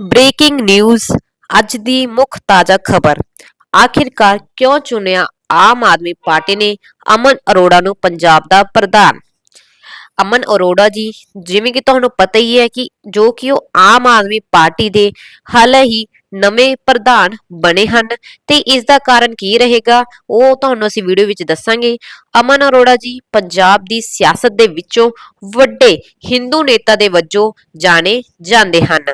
Breaking news ਅੱਜ ਦੀ ਮੁੱਖ ਤਾਜ਼ਾ ਖਬਰ। ਆਖਿਰਕਾਰ ਕਿਉਂ ਚੁਣਿਆ ਆਮ ਆਦਮੀ ਪਾਰਟੀ ਨੇ ਅਮਨ ਅਰੋੜਾ ਨੂੰ ਪੰਜਾਬ ਦਾ ਪ੍ਰਧਾਨ? ਅਮਨ ਅਰੋੜਾ ਜੀ, ਜਿਵੇਂ ਕਿ ਤੁਹਾਨੂੰ ਪਤਾ ਹੀ ਹੈ ਕਿ ਜੋ ਕਿ ਉਹ ਆਮ ਆਦਮੀ ਪਾਰਟੀ ਦੇ ਹਾਲੇ ਹੀ ਨਵੇਂ ਪ੍ਰਧਾਨ ਬਣੇ ਹਨ। ਤੇ ਇਸ ਦਾ ਕਾਰਨ ਕੀ ਰਹੇਗਾ, ਉਹ ਤੁਹਾਨੂੰ ਅਸੀਂ ਵੀਡੀਓ ਵਿੱਚ ਦੱਸਾਂਗੇ। ਅਮਨ ਅਰੋੜਾ ਜੀ, ਪੰਜਾਬ ਦੀ ਸਿਆਸਤ ਦੇ ਵਿੱਚੋਂ ਵੱਡੇ ਹਿੰਦੂ ਨੇਤਾ ਦੇ ਵਜੋਂ ਜਾਣੇ ਜਾਂਦੇ ਹਨ।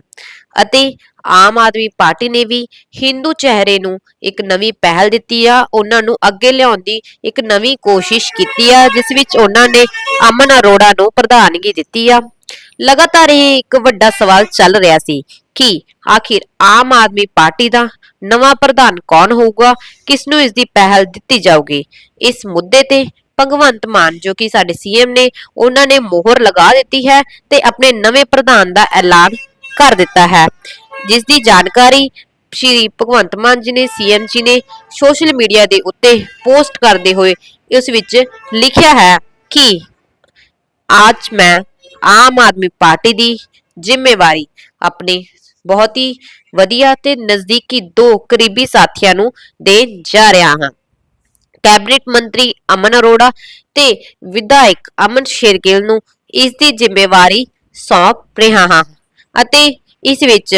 ਅਤੇ ਆਮ ਆਦਮੀ ਪਾਰਟੀ ਨੇ ਵੀ ਹਿੰਦੂ ਚਿਹਰੇ ਨੂੰ ਇੱਕ ਨਵੀਂ ਪਹਿਲ ਦਿੱਤੀ ਆ। ਉਹਨਾਂ ਨੂੰ ਅੱਗੇ ਲਿਆਉਣ ਦੀ ਇੱਕ ਨਵੀਂ ਕੋਸ਼ਿਸ਼ ਕੀਤੀ ਆ, ਜਿਸ ਵਿੱਚ ਉਹਨਾਂ ਨੇ ਅਮਨ ਅਰੋੜਾ ਨੂੰ ਪ੍ਰਧਾਨਗੀ ਦਿੱਤੀ ਆ। ਲਗਾਤਾਰ ਇਹ ਇੱਕ ਵੱਡਾ ਸਵਾਲ ਚੱਲ ਰਿਹਾ ਸੀ ਕਿ ਆਖਿਰ ਆਮ ਆਦਮੀ ਪਾਰਟੀ ਦਾ ਨਵਾਂ ਪ੍ਰਧਾਨ ਕੌਣ ਹੋਊਗਾ ਕਿਸ ਨੂੰ ਇਸ ਦੀ ਪਹਿਲ ਦਿੱਤੀ ਜਾਊਗੀ? ਇਸ ਮੁੱਦੇ ਤੇ ਭਗਵੰਤ ਮਾਨ, ਜੋ ਕਿ ਸਾਡੇ ਸੀਐਮ ਨੇ, ਉਹਨਾਂ ਨੇ ਮੋਹਰ ਲਗਾ ਦਿੱਤੀ ਹੈ ਤੇ ਆਪਣੇ ਨਵੇਂ ਪ੍ਰਧਾਨ ਦਾ ਐਲਾਨ ਕਰ ਦਿੱਤਾ ਹੈ। ਜਿਸ ਦੀ ਜਾਣਕਾਰੀ ਸ਼੍ਰੀ ਭਗਵੰਤ ਮਾਨ ਜੀ ਨੇ ਸੀਐਮ ਜੀ ਨੇ ਸੋਸ਼ਲ ਮੀਡੀਆ ਦੇ ਉੱਤੇ ਪੋਸਟ ਕਰਦੇ ਹੋਏ ਇਸ ਵਿੱਚ ਲਿਖਿਆ ਹੈ ਕਿ ਅੱਜ ਮੈਂ ਆਮ ਆਦਮੀ ਪਾਰਟੀ ਦੀ ਜ਼ਿੰਮੇਵਾਰੀ ਆਪਣੇ ਬਹੁਤ ਹੀ ਵਧੀਆ ਤੇ ਨਜ਼ਦੀਕੀ ਦੋ ਕਰੀਬੀ ਸਾਥੀਆਂ ਨੂੰ ਦੇਣ ਜਾ ਰਿਹਾ ਹਾਂ। ਕੈਬਨਿਟ ਮੰਤਰੀ ਅਮਨ ਅਰੋੜਾ ਤੇ ਵਿਧਾਇਕ ਅਮਨ ਸ਼ੇਰਗਿੱਲ ਨੂੰ ਇਸ ਦੀ ਜ਼ਿੰਮੇਵਾਰੀ ਸੌਂਪ ਰਿਹਾ ਹਾਂ ਅਤੇ ਇਸ ਵਿੱਚ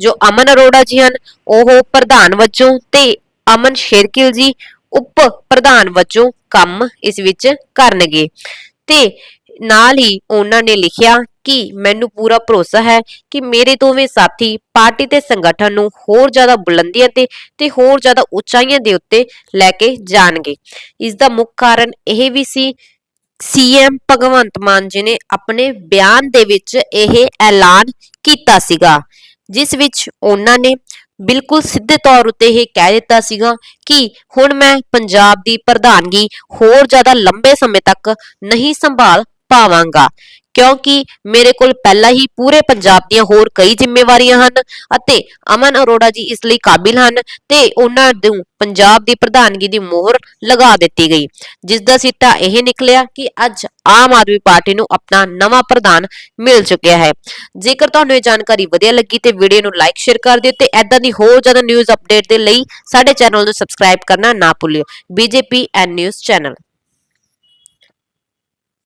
ਜੋ ਅਮਨ ਅਰੋੜਾ ਜੀ ਹਨ, ਉਹ ਪ੍ਰਧਾਨ ਵਜੋਂ ਤੇ ਅਮਨ ਸ਼ੇਰਗਿੱਲ ਜੀ ਉਪ ਪ੍ਰਧਾਨ ਵਜੋਂ ਕੰਮ ਇਸ ਵਿੱਚ ਕਰਨਗੇ। ਤੇ ਨਾਲ ਹੀ ਉਹਨਾਂ ਨੇ ਲਿਖਿਆ ਕਿ ਮੈਨੂੰ ਪੂਰਾ ਭਰੋਸਾ ਹੈ ਕਿ ਮੇਰੇ ਦੋਵੇਂ ਸਾਥੀ ਪਾਰਟੀ ਤੇ ਸੰਗਠਨ ਨੂੰ ਹੋਰ ਜ਼ਿਆਦਾ ਬੁਲੰਦੀਆਂ ਤੇ ਤੇ ਹੋਰ ਜ਼ਿਆਦਾ ਉਚਾਈਆਂ ਦੇ ਉੱਤੇ ਲੈ ਕੇ ਜਾਣਗੇ। ਇਸ ਦਾ ਮੁੱਖ ਕਾਰਨ ਇਹ ਵੀ ਸੀ ਸੀਐਮ ਭਗਵੰਤ ਮਾਨ ਜੀ ਨੇ ਆਪਣੇ ਬਿਆਨ ਦੇ ਵਿੱਚ ਇਹ ਐਲਾਨ ਕੀਤਾ ਸੀਗਾ, ਜਿਸ ਵਿੱਚ ਉਹਨਾਂ ਨੇ ਬਿਲਕੁਲ ਸਿੱਧੇ ਤੌਰ ਉੱਤੇ ਇਹ ਕਹਿ ਦਿੱਤਾ ਸੀਗਾ ਕਿ ਹੁਣ ਮੈਂ ਪੰਜਾਬ ਦੀ ਪ੍ਰਧਾਨਗੀ ਹੋਰ ਜ਼ਿਆਦਾ ਲੰਬੇ ਸਮੇਂ ਤੱਕ ਨਹੀਂ ਸੰਭਾਲ ਪਾਵਾਂਗਾ। ਕਿਉਂਕਿ ਮੇਰੇ ਕੋਲ ਪਹਿਲਾਂ ਹੀ ਪੂਰੇ ਪੰਜਾਬ ਦੀਆਂ ਹੋਰ ਕਈ ਜ਼ਿੰਮੇਵਾਰੀਆਂ ਹਨ ਅਤੇ ਅਮਨ ਅਰੋੜਾ ਜੀ ਇਸ ਲਈ ਕਾਬਿਲ ਹਨ ਤੇ ਉਹਨਾਂ ਨੂੰ ਪੰਜਾਬ ਦੀ ਪ੍ਰਧਾਨਗੀ ਦੀ ਮੋਹਰ ਲਗਾ ਦਿੱਤੀ ਗਈ। ਜਿਸ ਦਾ ਸਿੱਟਾ ਇਹ ਨਿਕਲਿਆ ਕਿ ਅੱਜ ਆਮ ਆਦਮੀ ਪਾਰਟੀ ਨੂੰ ਆਪਣਾ ਨਵਾਂ ਪ੍ਰਧਾਨ ਮਿਲ ਚੁੱਕਿਆ ਹੈ। ਜੇਕਰ ਤੁਹਾਨੂੰ ਇਹ ਜਾਣਕਾਰੀ ਵਧੀਆ ਲੱਗੀ ਤੇ ਵੀਡੀਓ ਨੂੰ ਲਾਈਕ ਸ਼ੇਅਰ ਕਰ ਦਿਓ ਤੇ ਐਦਾਂ ਦੀ ਹੋਰ ਜ਼ਿਆਦਾ ਨਿਊਜ਼ ਅਪਡੇਟ ਦੇ ਲਈ ਸਾਡੇ ਚੈਨਲ ਨੂੰ ਸਬਸਕ੍ਰਾਈਬ ਕਰਨਾ ਨਾ ਭੁੱਲਿਓ। BJP and news channel